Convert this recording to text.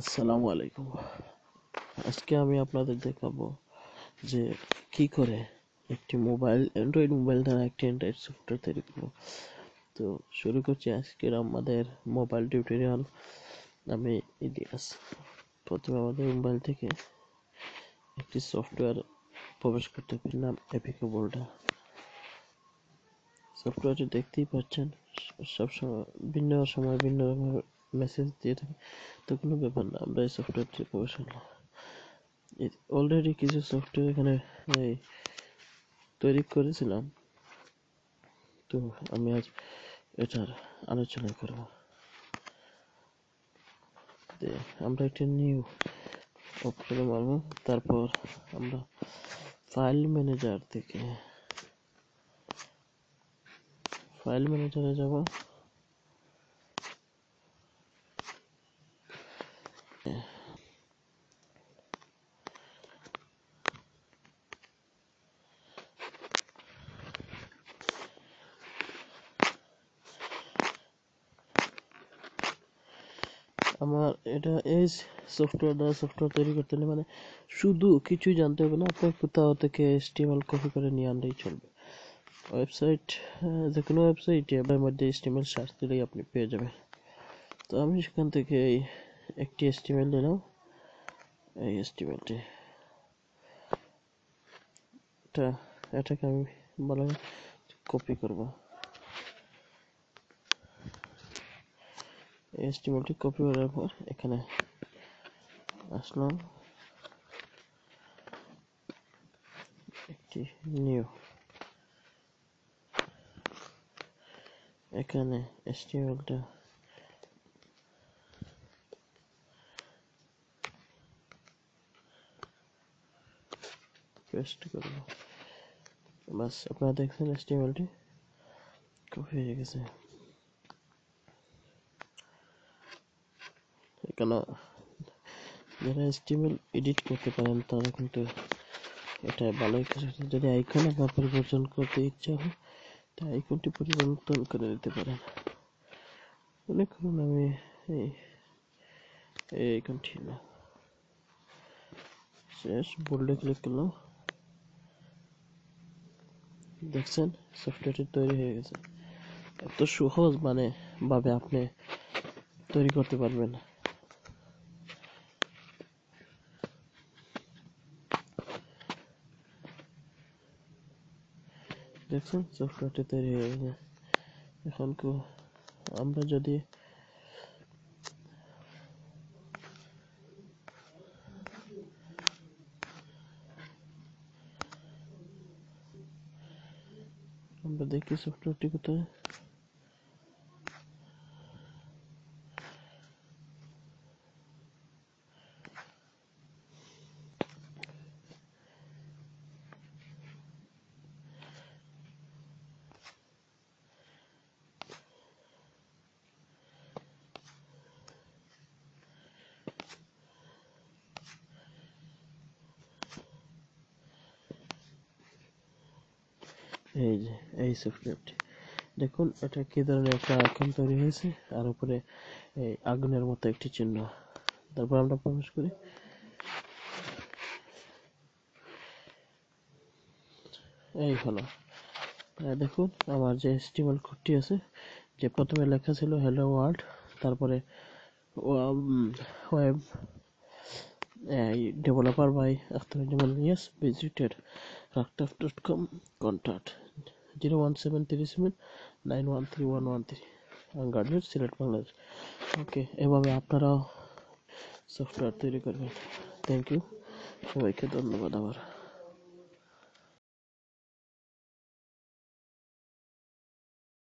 আসসালামু আলাইকুম। আজকে আমি আপনাদের দেখাবো যে কি করে একটি মোবাইল, অ্যান্ড্রয়েড মোবাইল দ্বারা একটি অ্যান্ড্রয়েড সফটওয়্যার তৈরি করব। তো শুরু করছি আজকের আমাদের মোবাইল টিউটোরিয়াল আমি ইতিহাস। প্রথমে আমাদের মোবাইল থেকে একটি সফটওয়্যার প্রবেশ করতে হবে নাম এপিকো বোল্ডা সফটওয়্যারটি দেখতেই পাচ্ছেন, সবসময় ভিন্ন সময় ভিন্ন রকমের মেসেজ দিয়ে থাকে। তো কোনো ব্যাপার না, আমরা এই সফটওয়্যারটি প্রবেশ করলাম অলরেডি কিছু সফটওয়্যার এখানে, এই তৈরি করেছিলাম। তো আমি আজ এটার আলোচনা করব। আমরা একটি নিউ অপশনে মারব তারপর আমরা ফাইল ম্যানেজার থেকে ফাইল ম্যানেজারে যাব। আমার এটা এই সফটওয়্যার দ্বারা সফটওয়্যার তৈরি করতে হলে মানে শুধু কিছুই জানতে হবে না, আপনার কোথাও থেকে এসটিএমএল কপি করে নিয়ে আনলেই চলবে। ওয়েবসাইট যে কোনো ওয়েবসাইটে এর মধ্যে এসটিএমএল সার্চ দিলেই আপনি পেয়ে যাবেন। তো আমি সেখান থেকে এই একটি এসটিএমএল নিলাম এই এসটিএমএলটি এটা, এটাকে আমি ভালো কপি করব। এসটিএমএলটি কপি করার পর এখানে আসলাম। একটি নিউ এখানে এসটিএমএলটা পেস্ট করব। বাস, আপনারা দেখছেন এসটিএমএলটি কপি হয়ে গেছে। কেন? যারা এস্টিমেল এডিট করতে পারেন, তারা কিন্তু এটা ভালোই কিছু যদি আইকন আপনার পরিবর্তন করতে ইচ্ছা হয়, তা আইকনটি পরিবর্তন করে দিতে পারেন। করুন আমি এই এই আইকনটি না। শেষ বোল্ডে ক্লিক করলাম। দেখছেন? সফটওয়্যারটি তৈরি হয়ে গেছে। এত সহজ মানে ভাবে আপনি তৈরি করতে পারবেন। দেখছেন? সফটওয়্যারটি তৈরি হয়ে গেছে। এখন আমরা যদি আমরা দেখি সফটওয়্যারটি কোথায়। এই যে, এই সফটওয়্যারটি দেখুন, এটা কি ধরনের একটা আইকন তৈরি হয়েছে? আর উপরে এই আগুনের মতো একটি চিহ্ন। তারপর আমরা প্রবেশ করি। এই হলো। দেখুন, আমার যে স্টিমাল কোডটি আছে, যে প্রথমে লেখা ছিল হ্যালো ওয়ার্ল্ড তারপরে web developer by Akhtar Yas visited রাকটাফ.কম contact zero one seven three seven nine one three one one three garden Sylhet Bangladesh okay এভাবে আপনারাও সফটওয়্যার তৈরি করবেন। থ্যাংক ইউ সবাইকে ধন্যবাদ আবার।